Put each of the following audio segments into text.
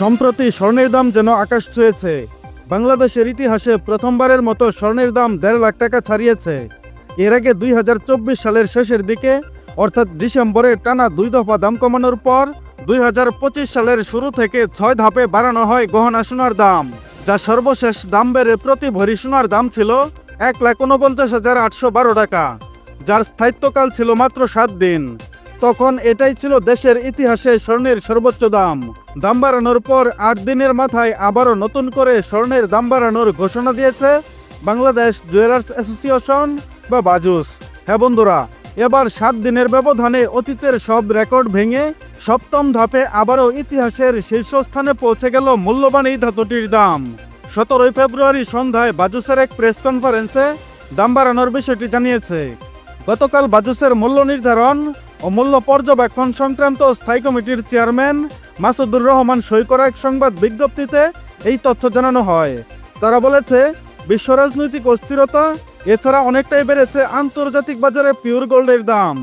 সম্প্রতি স্বর্ণের দাম যেন আকাশ ছুঁয়েছে। বাংলাদেশের ইতিহাসে প্রথমবারের মতো স্বর্ণের দাম দেড় লাখ টাকা ছাড়িয়েছে। এর আগে দুই হাজার চব্বিশ সালের শেষের দিকে, অর্থাৎ ডিসেম্বরে টানা দুই দফা দাম কমানোর পর, দুই হাজার পঁচিশ সালের শুরু থেকে ছয় ধাপে বাড়ানো হয় গহনা সোনার দাম, যা সর্বশেষ দাম বেড়ে প্রতি ভরি সোনার দাম ছিল এক লাখ উনপঞ্চাশ হাজার আটশো বারো টাকা, যার স্থায়িত্বকাল ছিল মাত্র সাত দিন। তখন এটাই ছিল দেশের ইতিহাসে স্বর্ণের সর্বোচ্চ দাম। দাম বাড়ানোর পর আট দিনের মাথায় আবারও নতুন করে স্বর্ণের দাম বাড়ানোর ঘোষণা দিয়েছে বাংলাদেশ জুয়েলার্স অ্যাসোসিয়েশন বা বাজুস। হ্যাঁ বন্ধুরা, এবার সাত দিনের ব্যবধানে অতীতের সব রেকর্ড ভেঙে সপ্তম ধাপে আবারও ইতিহাসের শীর্ষস্থানে পৌঁছে গেল মূল্যবান এই ধাতুটির দাম। সতেরোই ফেব্রুয়ারি সন্ধ্যায় বাজুসের এক প্রেস কনফারেন্সে দাম বাড়ানোর বিষয়টি জানিয়েছে। গতকাল বাজুসের মূল্য নির্ধারণ ও মূল্য পর্যবেক্ষণ সংক্রান্ত স্থায়ী কমিটির চেয়ারম্যান মাসুদুর রহমান সই করা এক সংবাদ বিজ্ঞপ্তিতে এই তথ্য জানানো হয়। তারা বলেছে, বিশ্ব রাজনৈতিক অস্থিরতা এছাড়া অনেকটাই বেড়েছে আন্তর্জাতিক বাজারে পিওর গোল্ডের দাম।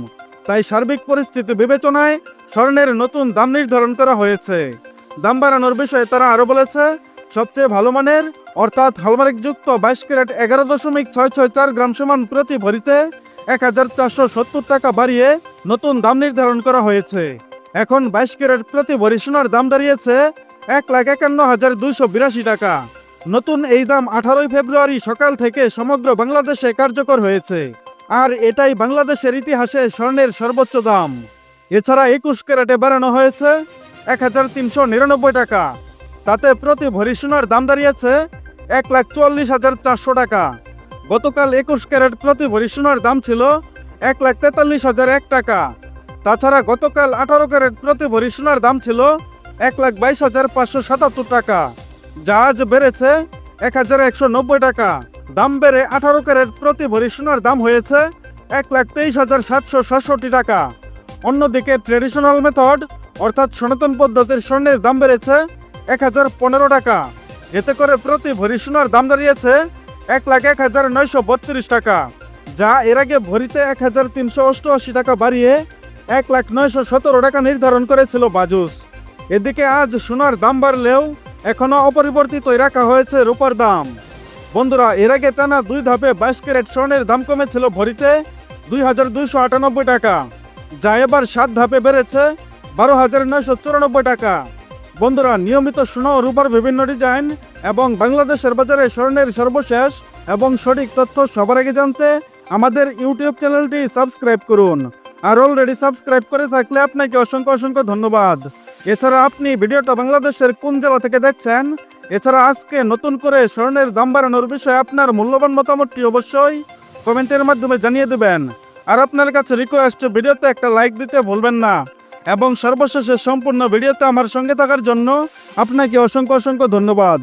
তাই সার্বিক পরিস্থিতি বিবেচনায় স্বর্ণের নতুন দাম নির্ধারণ করা হয়েছে। দাম বাড়ানোর বিষয়ে তারা আরও বলেছে, সবচেয়ে ভালো মানের, অর্থাৎ হলমার্কযুক্ত বাইশ ক্যারেট এগারো দশমিক ছয় ছয় চার গ্রাম সমান প্রতি ভরিতে এক হাজার চারশো সত্তর টাকা বাড়িয়ে নতুন দাম নির্ধারণ করা হয়েছে। এখন বাইশ ক্যারেট প্রতি ভরি সোনার দাম দাঁড়িয়েছে এক লাখ একান্ন হাজার দুইশো বিরাশি টাকা। নতুন এই দাম আঠারোই ফেব্রুয়ারি সকাল থেকে সমগ্র বাংলাদেশে কার্যকর হয়েছে। আর এটাই বাংলাদেশের ইতিহাসে স্বর্ণের সর্বোচ্চ দাম। এছাড়া একুশ ক্যারেটে বাড়ানো হয়েছে এক হাজার তিনশো নিরানব্বই টাকা। তাতে প্রতি ভরি সোনার দাম দাঁড়িয়েছে এক লাখ চুয়াল্লিশ হাজার চারশো টাকা। গতকাল একুশ ক্যারেট প্রতি ভরি সোনার দাম ছিল এক লাখ তেতাল্লিশ হাজার এক টাকা। তাছাড়া গতকাল আঠারো ক্যারেট প্রতি ভরি সোনার দাম ছিল এক লাখ বাইশ হাজার পাঁচশো সাতাত্তর টাকা। যা আজ বেড়েছে এক হাজার একশো নব্বই টাকা। দাম বেড়ে আঠারো ক্যারেট প্রতি ভরি সোনার দাম হয়েছে এক লাখ তেইশ হাজার সাতশো সাতষট্টি টাকা। অন্যদিকে ট্রেডিশনাল মেথড অর্থাৎ সনাতন পদ্ধতির স্বর্ণের দাম বেড়েছে এক হাজার পনেরো টাকা। এতে করে প্রতি ভরি সোনার দাম দাঁড়িয়েছে এক লাখ এক হাজার নয়শো বত্রিশ টাকা। যা এর আগে ভরিতে এক হাজার তিনশো অষ্টআশি টাকা বাড়িয়ে এক লাখ নয়শো সতেরো টাকা নির্ধারণ করেছিল বাজুস। এদিকে আজ সোনার দাম বাড়লেও এখনও অপরিবর্তিতই রাখা হয়েছে রূপার দাম। বন্ধুরা, এর আগে টানা দুই ধাপে বাইশ ক্যারেট স্বর্ণের দাম কমেছিল ভরিতে দুই হাজার দুইশো আটানব্বই টাকা, যা এবার সাত ধাপে বেড়েছে বারো হাজার নয়শো চুরানব্বই টাকা। বন্ধুরা, নিয়মিত সোনা ও রূপার বিভিন্ন ডিজাইন এবং বাংলাদেশের বাজারে স্বর্ণের সর্বশেষ এবং সঠিক তথ্য সবার আগে জানতে আমাদের ইউটিউব চ্যানেলটি সাবস্ক্রাইব করুন। আর অলরেডি সাবস্ক্রাইব করে থাকলে আপনাকে অসংখ্য অসংখ্য ধন্যবাদ। এছাড়া আপনি ভিডিওটা বাংলাদেশের কোন জেলা থেকে দেখছেন? এছাড়া আজকে নতুন করে স্বর্ণের দাম বাড়ানোর বিষয়ে আপনার মূল্যবান মতামতটি অবশ্যই কমেন্টের মাধ্যমে জানিয়ে দেবেন। আর আপনার কাছে রিকোয়েস্ট ভিডিওতে একটা লাইক দিতে ভুলবেন না। এবং সর্বশেষে সম্পূর্ণ ভিডিওতে আমার সঙ্গে থাকার জন্য আপনাকে অসংখ্য অসংখ্য ধন্যবাদ।